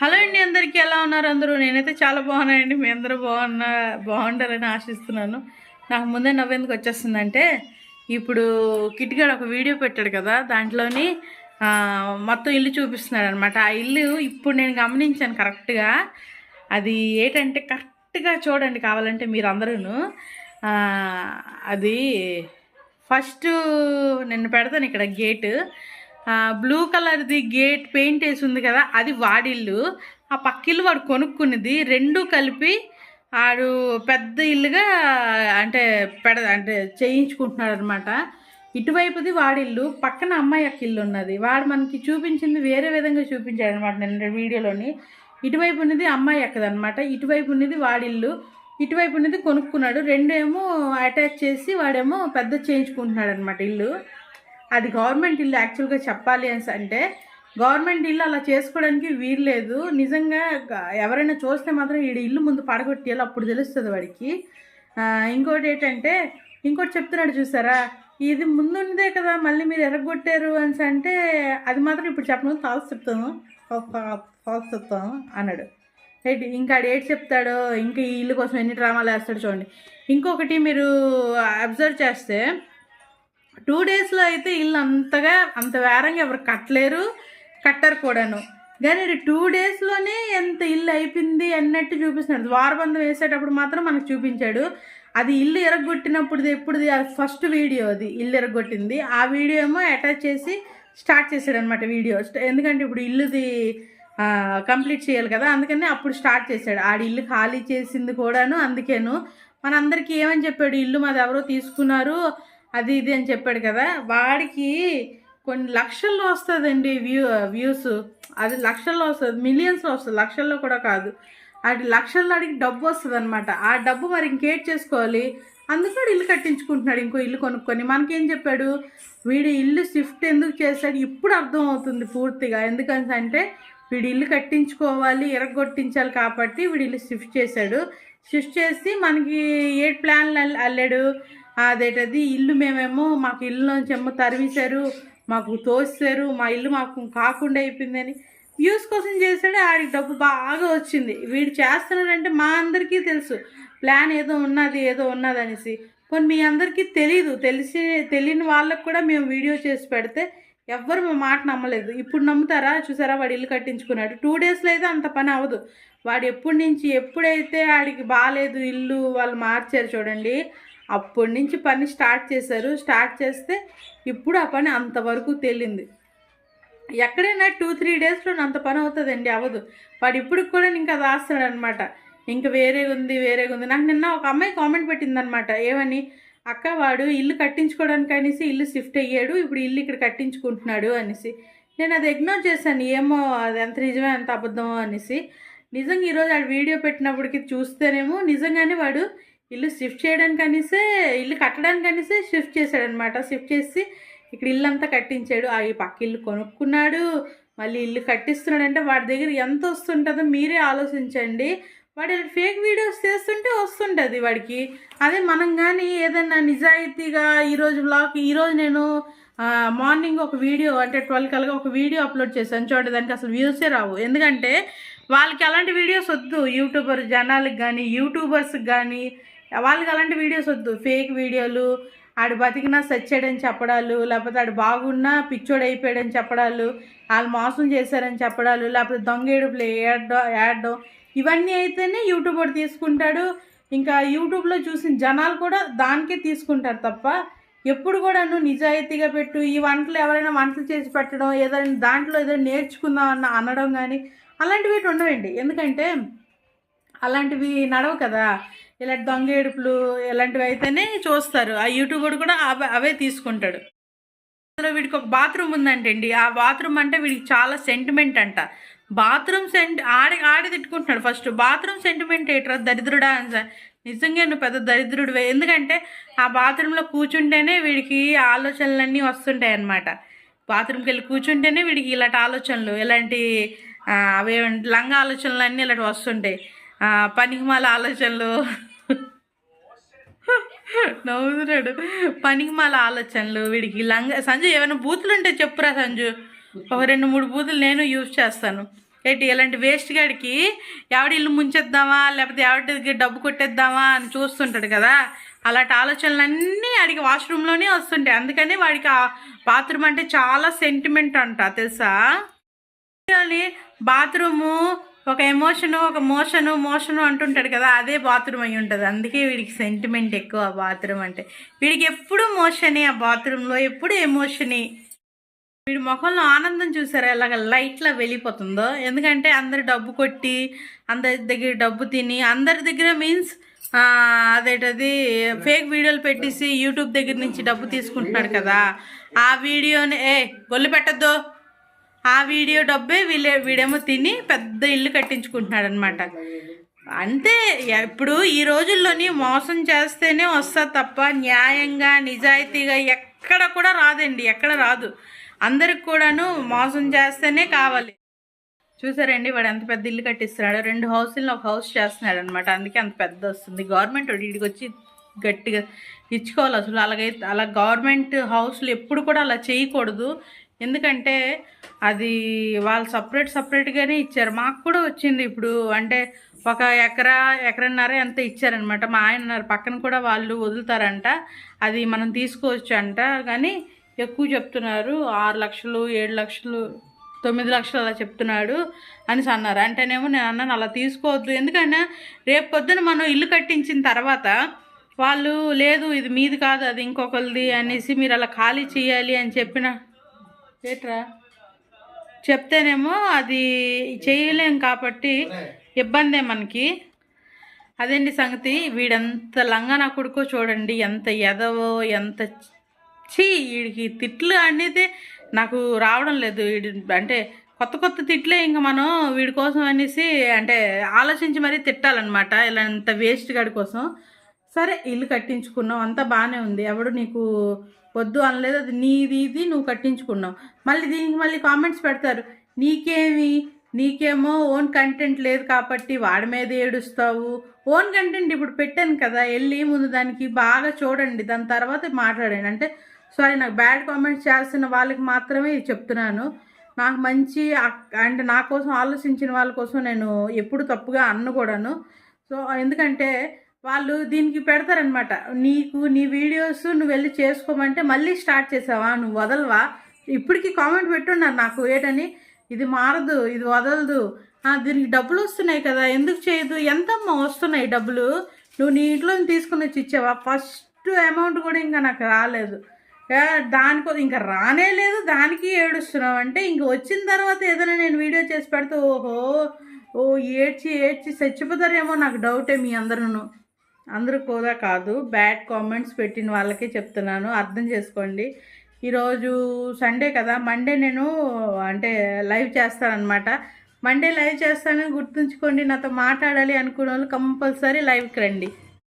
Hello అండి అందరికీ ఎలా ఉన్నారు అందరూ? నేనైతే చాలా బాగున్నానండి. మీ అందరూ బాగున్నా బాగుంటారని ఆశిస్తున్నాను. నాకు ముందే నవ్వేందుకు వచ్చేస్తుందంటే ఇప్పుడు కిట్గాడు ఒక వీడియో పెట్టాడు కదా దాంట్లోని మొత్తం ఇల్లు చూపిస్తున్నాడు అనమాట ఆ ఇల్లు ఇప్పుడు నేను గమనించాను కరెక్ట్గా. అది ఏంటంటే కరెక్ట్గా చూడండి కావాలంటే మీరు అందరూను అది ఫస్ట్ నేను పెడతాను ఇక్కడ గేటు. బ్లూ కలర్ది గేట్ పెయింట్ వేసి ఉంది కదా అది వాడిల్లు. ఆ పక్కిల్లు వాడు కొనుక్కున్నది రెండు కలిపి ఆడు పెద్ద ఇల్లుగా అంటే పెడ అంటే చేయించుకుంటున్నాడు అనమాట ఇటువైపుది వాడిల్లు పక్కన అమ్మాయి యొక్క ఇల్లు ఉన్నది. వాడు మనకి చూపించింది వేరే విధంగా చూపించాడు అనమాట నేను వీడియోలోని. ఇటువైపు ఉన్నది అమ్మాయి ఎక్కదనమాట ఇటువైపు ఉన్నది వాడిల్లు ఇటువైపు ఉన్నది కొనుక్కున్నాడు. రెండేమో అటాచ్ చేసి వాడేమో పెద్ద చేయించుకుంటున్నాడు అనమాట ఇల్లు. అది గవర్నమెంట్ ఇల్లు యాక్చువల్గా చెప్పాలి అని అంటే గవర్నమెంట్ ఇల్లు అలా చేసుకోవడానికి వీల్లేదు నిజంగా ఎవరైనా చూస్తే మాత్రం ఈ ఇల్లు ముందు పడగొట్టేయాలి అప్పుడు తెలుస్తుంది వాడికి. ఇంకోటి ఏంటంటే ఇంకోటి చెప్తున్నాడు చూసారా? ఇది ముందుండే కదా మళ్ళీ మీరు ఎరగొట్టారు అని అంటే అది మాత్రం ఇప్పుడు చెప్పను తాల్సి చెప్తాను. తాల్సి చెప్తాను అన్నాడు. ఏంటి ఇంకా ఆడు ఏటి చెప్తాడో ఇంకా ఈ ఇల్లు కోసం ఎన్ని డ్రామాలు వేస్తాడు చూడండి. ఇంకొకటి మీరు అబ్జర్వ్ చేస్తే టూ డేస్లో అయితే ఇల్లు అంతగా అంత వేరంగా ఎవరు కట్టలేరు కట్టరు కూడాను. కానీ ఇది టూ డేస్లోనే ఎంత ఇల్లు అయిపోయింది అన్నట్టు చూపిస్తున్నాడు. ద్వారబంధం వేసేటప్పుడు మాత్రం మనకు చూపించాడు. అది ఇల్లు ఎరగొట్టినప్పుడు ఎప్పుడుది ఫస్ట్ వీడియో అది ఇల్లు ఎరగొట్టింది ఆ వీడియో ఏమో అటాచ్ చేసి స్టార్ట్ చేశాడు అనమాట వీడియో ఎందుకంటే ఇప్పుడు ఇల్లుది కంప్లీట్ చేయాలి కదా అందుకని అప్పుడు స్టార్ట్ చేశాడు. ఆడి ఇల్లు ఖాళీ చేసింది కూడాను అందుకేను. మనందరికీ ఏమని చెప్పాడు? ఇల్లు మాది ఎవరో తీసుకున్నారు. అది ఇది అని చెప్పాడు కదా. వాడికి కొన్ని లక్షల్లో వస్తుందండి వ్యూ వ్యూస్. అది లక్షల్లో వస్తుంది మిలియన్స్లో వస్తుంది లక్షల్లో కూడా కాదు. అది లక్షల్లో అడిగి డబ్బు వస్తుంది అనమాట ఆ డబ్బు మరి ఇంకేట్ చేసుకోవాలి? అందుకు ఇల్లు కట్టించుకుంటున్నాడు ఇంకో ఇల్లు కొనుక్కొని. మనకేం చెప్పాడు? వీడి ఇల్లు షిఫ్ట్ ఎందుకు చేశాడు? ఇప్పుడు అర్థం అవుతుంది పూర్తిగా ఎందుకంటే వీడి ఇల్లు కట్టించుకోవాలి ఎరగొట్టించాలి కాబట్టి వీడి ఇల్లు షిఫ్ట్ చేశాడు. షిఫ్ట్ చేసి మనకి ఏ ప్లాన్లు అల్లాడు? అదేటది ఇల్లు మేమేమో మాకు ఇల్లులోంచి ఏమో తరిమేశారు మాకు తోసారు మా ఇల్లు మాకు కాకుండా అయిపోయిందని వ్యూస్ కోసం చేశాడు ఆడికి డబ్బు బాగా వచ్చింది. వీడు చేస్తున్నాడంటే మా అందరికీ తెలుసు. ప్లాన్ ఏదో ఉన్నది ఏదో ఉన్నది అనేసి. కొన్ని మీ అందరికీ తెలీదు తెలిసి తెలియని వాళ్ళకు కూడా మేము వీడియో చేసి పెడితే ఎవ్వరు మా మాట నమ్మలేదు. ఇప్పుడు నమ్ముతారా? చూసారా? వాడు ఇల్లు కట్టించుకున్నాడు. టూ డేస్లో అయితే అంత పని అవ్వదు. వాడు ఎప్పటి నుంచి ఎప్పుడైతే ఆడికి బాగాలేదు ఇల్లు వాళ్ళు మార్చారు చూడండి అప్పటి నుంచి పని స్టార్ట్ చేశారు. స్టార్ట్ చేస్తే ఇప్పుడు ఆ పని అంతవరకు తేలింది. ఎక్కడైనా టూ త్రీ డేస్లో అంత పని అవుతుందండి అవ్వదు. వాడు ఇప్పుడు కూడా ఇంకా రాస్తాడు అనమాట ఇంకా వేరే ఉంది వేరే ఉంది. నాకు నిన్న ఒక అమ్మాయి కామెంట్ పెట్టిందనమాట. ఏమని? అక్క వాడు ఇల్లు కట్టించుకోవడానికి అనేసి ఇల్లు షిఫ్ట్ అయ్యాడు ఇప్పుడు ఇల్లు ఇక్కడ కట్టించుకుంటున్నాడు అనేసి. నేను అది ఇగ్నోర్ చేశాను. ఏమో అది ఎంత నిజమే ఎంత అబద్ధమో అనేసి. నిజంగా ఈరోజు ఆ వీడియో పెట్టినప్పటికి చూస్తేనేమో నిజంగానే వాడు ఇల్లు షిఫ్ట్ చేయడానికి అనేసే ఇల్లు కట్టడానికి అనేసే షిఫ్ట్ చేశాడనమాట షిఫ్ట్ చేసి ఇక్కడ ఇల్లు అంతా కట్టించాడు. ఆ ఈ పక్క ఇల్లు కొనుక్కున్నాడు. మళ్ళీ ఇల్లు కట్టిస్తున్నాడు అంటే వాడి దగ్గర ఎంత వస్తుంటుందో మీరే ఆలోచించండి. వాడు ఫేక్ వీడియోస్ చేస్తుంటే వస్తుంటుంది వాడికి. అదే మనం కానీ ఏదైనా నిజాయితీగా ఈరోజు బ్లాగ్ ఈరోజు నేను మార్నింగ్ ఒక వీడియో అంటే ట్వెల్వ్ కల్గా ఒక వీడియో అప్లోడ్ చేశాను. చూడండి దానికి అసలు వ్యూసే రావు. ఎందుకంటే వాళ్ళకి అలాంటి వీడియోస్ వద్దు. యూట్యూబర్ జనాలకు కానీ యూట్యూబర్స్కి కానీ వాళ్ళకి అలాంటి వీడియోస్ వద్దు. ఫేక్ వీడియోలు ఆడు బతికినా సచ్చాడని చెప్పడాలు లేకపోతే ఆడు బాగున్నా పిచ్చోడు అయిపోయాడని చెప్పడాలు వాళ్ళు మోసం చేశారని చెప్పడాలు లేకపోతే దొంగేడుపులు ఏడడం ఏడడం ఇవన్నీ అయితేనే యూట్యూబ్ ఒకటి తీసుకుంటాడు. ఇంకా యూట్యూబ్లో చూసిన జనాలు కూడా దానికే తీసుకుంటారు తప్ప ఎప్పుడు కూడాను నిజాయితీగా పెట్టు ఈ వంటలు ఎవరైనా వంటలు చేసి పెట్టడం ఏదైనా దాంట్లో ఏదైనా నేర్చుకుందాం అన్న అనడం కానీ అలాంటివి ఉండవండి. ఎందుకంటే అలాంటివి నడవు కదా. ఇలాంటి దొంగ ఏడుపులు ఇలాంటివి అయితేనే చూస్తారు. ఆ యూట్యూబర్ కూడా అవే అవే తీసుకుంటాడు. అందులో వీడికి ఒక బాత్రూమ్ ఉందంటండి. ఆ బాత్రూమ్ అంటే వీడికి చాలా సెంటిమెంట్ అంట. బాత్రూమ్ సెంట్ ఆడి ఆడి తిట్టుకుంటున్నాడు ఫస్ట్. బాత్రూమ్ సెంటిమెంట్ ఏట్రా దరిద్రుడా అని నిజంగా నువ్వు పెద్ద దరిద్రుడివే. ఎందుకంటే ఆ బాత్రూంలో కూర్చుంటేనే వీడికి ఆలోచనలన్నీ వస్తుంటాయి అన్నమాట బాత్రూమ్కి వెళ్ళి కూర్చుంటేనే వీడికి ఇలాంటి ఆలోచనలు ఇలాంటి అవే లంగ ఆలోచనలు అన్నీ ఇలాంటి వస్తుంటాయి. పనికిమాల ఆలోచనలు. నవ్వుతున్నాడు. పనికిమాల ఆలోచనలు వీడికి. లంగ సంజు ఏమైనా బూతులు ఉంటే చెప్పురా సంజు. ఒక రెండు మూడు బూతులు నేను యూజ్ చేస్తాను. ఏంటి ఇలాంటి వేస్ట్ గాడికి ఎవడి ఇల్లు ముంచేద్దామా లేకపోతే ఎవరి దగ్గర డబ్బు కొట్టేద్దామా అని చూస్తుంటాడు కదా. అలాంటి ఆలోచనలన్నీ వాడికి వాష్రూమ్లోనే వస్తుంటాయి. అందుకని వాడికి ఆ బాత్రూమ్ అంటే చాలా సెంటిమెంట్ అంట తెలుసా? బాత్రూము ఒక ఎమోషను ఒక మోషను మోషను అంటుంటాడు కదా అదే బాత్రూమ్ అయి ఉంటుంది. అందుకే వీడికి సెంటిమెంట్ ఎక్కువ ఆ బాత్రూమ్ అంటే. వీడికి ఎప్పుడు మోషనే ఆ బాత్రూంలో ఎప్పుడు ఎమోషనే వీడి ముఖంలో ఆనందం చూసారా? ఎలాగ లైట్లా వెళ్ళిపోతుందో. ఎందుకంటే అందరు డబ్బు కొట్టి అందరి దగ్గర డబ్బు తిని అందరి దగ్గర మీన్స్ అదేటది ఫేక్ వీడియోలు పెట్టేసి యూట్యూబ్ దగ్గర నుంచి డబ్బు తీసుకుంటున్నాడు కదా. ఆ వీడియోని ఏ గొల్లు పెట్టద్దు. ఆ వీడియో డబ్బే వీళ్ళే వీడేమో తిని పెద్ద ఇల్లు కట్టించుకుంటున్నాడు అనమాట అంతే ఇప్పుడు ఈ రోజుల్లోని మోసం చేస్తేనే వస్తుంది తప్ప న్యాయంగా నిజాయితీగా ఎక్కడ కూడా రాదండి ఎక్కడ రాదు. అందరికి కూడాను మోసం చేస్తేనే కావాలి. చూసారండి వాడు ఎంత పెద్ద ఇల్లు కట్టిస్తున్నాడు. రెండు హౌస్లో ఒక హౌస్ చేస్తున్నాడు అనమాట అందుకే అంత పెద్ద వస్తుంది. గవర్నమెంట్ వాడు వీడికి వచ్చి గట్టిగా ఇచ్చుకోవాలి అసలు. అలాగైతే అలా గవర్నమెంట్ హౌస్లు ఎప్పుడు కూడా అలా చేయకూడదు. ఎందుకంటే అది వాళ్ళు సపరేట్ సపరేట్గానే ఇచ్చారు. మాకు కూడా వచ్చింది ఇప్పుడు. అంటే ఒక ఎకరా ఎకరన్నర ఎంత ఇచ్చారనమాట మా ఆయన పక్కన కూడా వాళ్ళు వదులుతారంట. అది మనం తీసుకోవచ్చు అంట కానీ ఎక్కువ చెప్తున్నారు. ఆరు లక్షలు ఏడు లక్షలు తొమ్మిది లక్షలు అలా చెప్తున్నాడు అనేసి అన్నారు. అంటేనేమో నేను అన్నాను అలా తీసుకోవద్దు. ఎందుకంటే రేపు పొద్దున మనం ఇల్లు కట్టించిన తర్వాత వాళ్ళు లేదు ఇది మీది కాదు అది ఇంకొకరిది అనేసి మీరు అలా ఖాళీ చేయాలి అని చెప్పిన ఏట్రా చెప్తేనేమో అది చేయలేం కాబట్టి ఇబ్బందే మనకి. అదేంటి సంగతి? వీడంత లంగా నా కొడుకో చూడండి ఎంత ఎదవో ఎంత చీ వీడికి తిట్లు అనేది నాకు రావడం లేదు. వీడి అంటే కొత్త కొత్త తిట్లే ఇంకా మనం వీడి కోసం అనేసి అంటే ఆలోచించి మరీ తిట్టాలన్నమాట ఇలాంత వేస్ట్ గాడి కోసం. సరే ఇల్లు కట్టించుకున్నాం అంతా బాగానే ఉంది. ఎవడు నీకు వద్దు అనలేదు అది నీది ఇది నువ్వు కట్టించుకున్నావు. మళ్ళీ దీనికి మళ్ళీ కామెంట్స్ పెడతారు నీకేమి? నీకేమో ఓన్ కంటెంట్ లేదు కాబట్టి వాడి మీద ఏడుస్తావు. ఓన్ కంటెంట్ ఇప్పుడు పెట్టాను కదా వెళ్ళి ముందు దానికి బాగా చూడండి దాని తర్వాత మాట్లాడండి. అంటే సారీ నాకు బ్యాడ్ కామెంట్స్ చేస్తున్న వాళ్ళకి మాత్రమే చెప్తున్నాను. నాకు మంచి అంటే నా కోసం ఆలోచించిన వాళ్ళ కోసం నేను ఎప్పుడు తప్పుగా అన్న కూడాను. సో ఎందుకంటే వాళ్ళు దీనికి పెడతారనమాట నీకు నీ వీడియోస్ నువ్వు వెళ్ళి చేసుకోమంటే మళ్ళీ స్టార్ట్ చేసావా? నువ్వు వదలవా? ఇప్పటికీ కామెంట్ పెట్టున్నారు నాకు ఏటని? ఇది మారదు ఇది వదలదు. దీనికి డబ్బులు వస్తున్నాయి కదా ఎందుకు చేయదు? ఎంతమ్మా వస్తున్నాయి డబ్బులు? నువ్వు నీ ఇంట్లో తీసుకుని వచ్చి ఇచ్చావా? ఫస్ట్ అమౌంట్ కూడా ఇంకా నాకు రాలేదు. దానికో ఇంకా రానే లేదు దానికి ఏడుస్తున్నావు. అంటే ఇంక వచ్చిన తర్వాత ఏదైనా నేను వీడియో చేసి పెడితే ఓహో ఓ ఏడ్చి ఏడ్చి చచ్చిపోతారేమో నాకు డౌటే మీ అందరూ అందరూ కూడా కాదు. బ్యాడ్ కామెంట్స్ పెట్టిన వాళ్ళకే చెప్తున్నాను. అర్థం చేసుకోండి. ఈరోజు సండే కదా. మండే నేను అంటే లైవ్ చేస్తానన్నమాట. మండే లైవ్ చేస్తానని గుర్తుంచుకోండి. నాతో మాట్లాడాలి అనుకునే వాళ్ళు కంపల్సరీ లైవ్కి రండి.